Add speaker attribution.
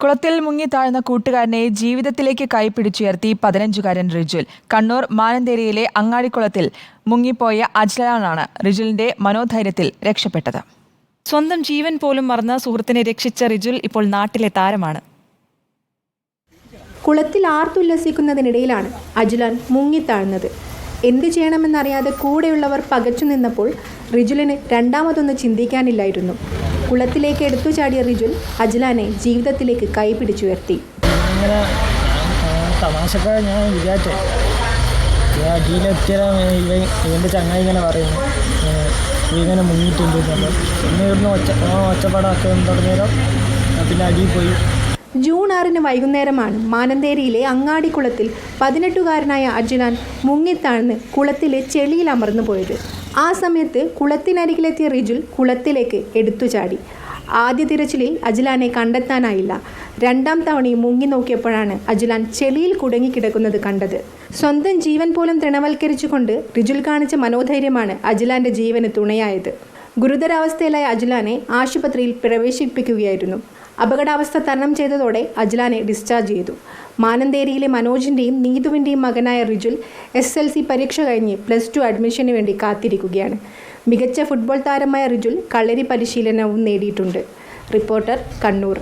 Speaker 1: കുളത്തിൽ മുങ്ങി താഴ്ന്ന കൂട്ടുകാരനെ ജീവിതത്തിലേക്ക് കൈപിടിച്ചുയർത്തി പതിനഞ്ചുകാരൻ റിജുൽ. കണ്ണൂർ മാനന്തേരിയിലെ അങ്ങാടിക്കുളത്തിൽ മുങ്ങിപ്പോയ അജ്ലാനാണ് റിജുലിന്റെ മനോധൈര്യത്തിൽ രക്ഷപ്പെട്ടത്. സ്വന്തം ജീവൻ പോലും മറന്ന സുഹൃത്തിനെ രക്ഷിച്ച റിജുൽ ഇപ്പോൾ നാട്ടിലെ താരമാണ്.
Speaker 2: കുളത്തിൽ ആർത്തുല്ലസിക്കുന്നതിനിടയിലാണ് അജ്ലാൻ മുങ്ങിത്താഴ്ന്നത് എന്ത് ചെയ്യണമെന്നറിയാതെ കൂടെയുള്ളവർ പകച്ചു നിന്നപ്പോൾ റിജുലിന് രണ്ടാമതൊന്ന് ചിന്തിക്കാനില്ലായിരുന്നു. കുളത്തിലേക്ക് എടുത്തു ചാടിയ റിജുൽ അജ്ലാനെ ജീവിതത്തിലേക്ക് കൈപിടിച്ചുയർത്തി.
Speaker 3: ഇങ്ങനെ തമാശക്കെ വിചാരിച്ചു. ഞാൻ അടിയിലെത്തിയാൽ ഇവൻ ഇവന്റെ ചങ്ങായി ഇങ്ങനെ പറയുന്നു. ഇങ്ങനെ മുങ്ങിയിട്ടുണ്ട് പിന്നെ ഇവിടുന്ന് ഒച്ച ആ ഒച്ചപ്പാടൊക്കെ തുടങ്ങിയാലോ പിന്നെ അടിയിൽ പോയി.
Speaker 2: ജൂൺ ആറിന് വൈകുന്നേരമാണ് മാനന്തേരിയിലെ അങ്ങാടിക്കുളത്തിൽ പതിനെട്ടുകാരനായ അർജുനാൻ മുങ്ങിത്താഴ്ന്ന് കുളത്തിലെ ചെളിയിൽ അമർന്നു പോയത്. ആ സമയത്ത് കുളത്തിനരികിലെത്തിയ റിജുൽ കുളത്തിലേക്ക് എടുത്തു ചാടി. ആദ്യ തിരച്ചിലിൽ അജിലാനെ കണ്ടെത്താനായില്ല. രണ്ടാം തവണയും മുങ്ങി നോക്കിയപ്പോഴാണ് അജുലാൻ ചെളിയിൽ കുടുങ്ങിക്കിടക്കുന്നത് കണ്ടത്. സ്വന്തം ജീവൻ പോലും തൃണവൽക്കരിച്ചുകൊണ്ട് റിജുൽ കാണിച്ച മനോധൈര്യമാണ് അജുലാന്റെ ജീവന് തുണയായത്. ഗുരുതരാവസ്ഥയിലായ അജുലാനെ ആശുപത്രിയിൽ പ്രവേശിപ്പിക്കുകയായിരുന്നു. അപകടാവസ്ഥ തരണം ചെയ്തതോടെ അജ്ലാനെ ഡിസ്ചാർജ് ചെയ്തു. മാനന്തേരിയിലെ മനോജിന്റെയും നീതുവിന്റെയും മകനായ റിജുൽ എസ് എൽ സി പരീക്ഷ കഴിഞ്ഞ് പ്ലസ് ടു അഡ്മിഷന് വേണ്ടി കാത്തിരിക്കുകയാണ്. മികച്ച ഫുട്ബോൾ താരമായ റിജുൽ കളരി പരിശീലനവും നേടിയിട്ടുണ്ട്. റിപ്പോർട്ടർ കണ്ണൂർ.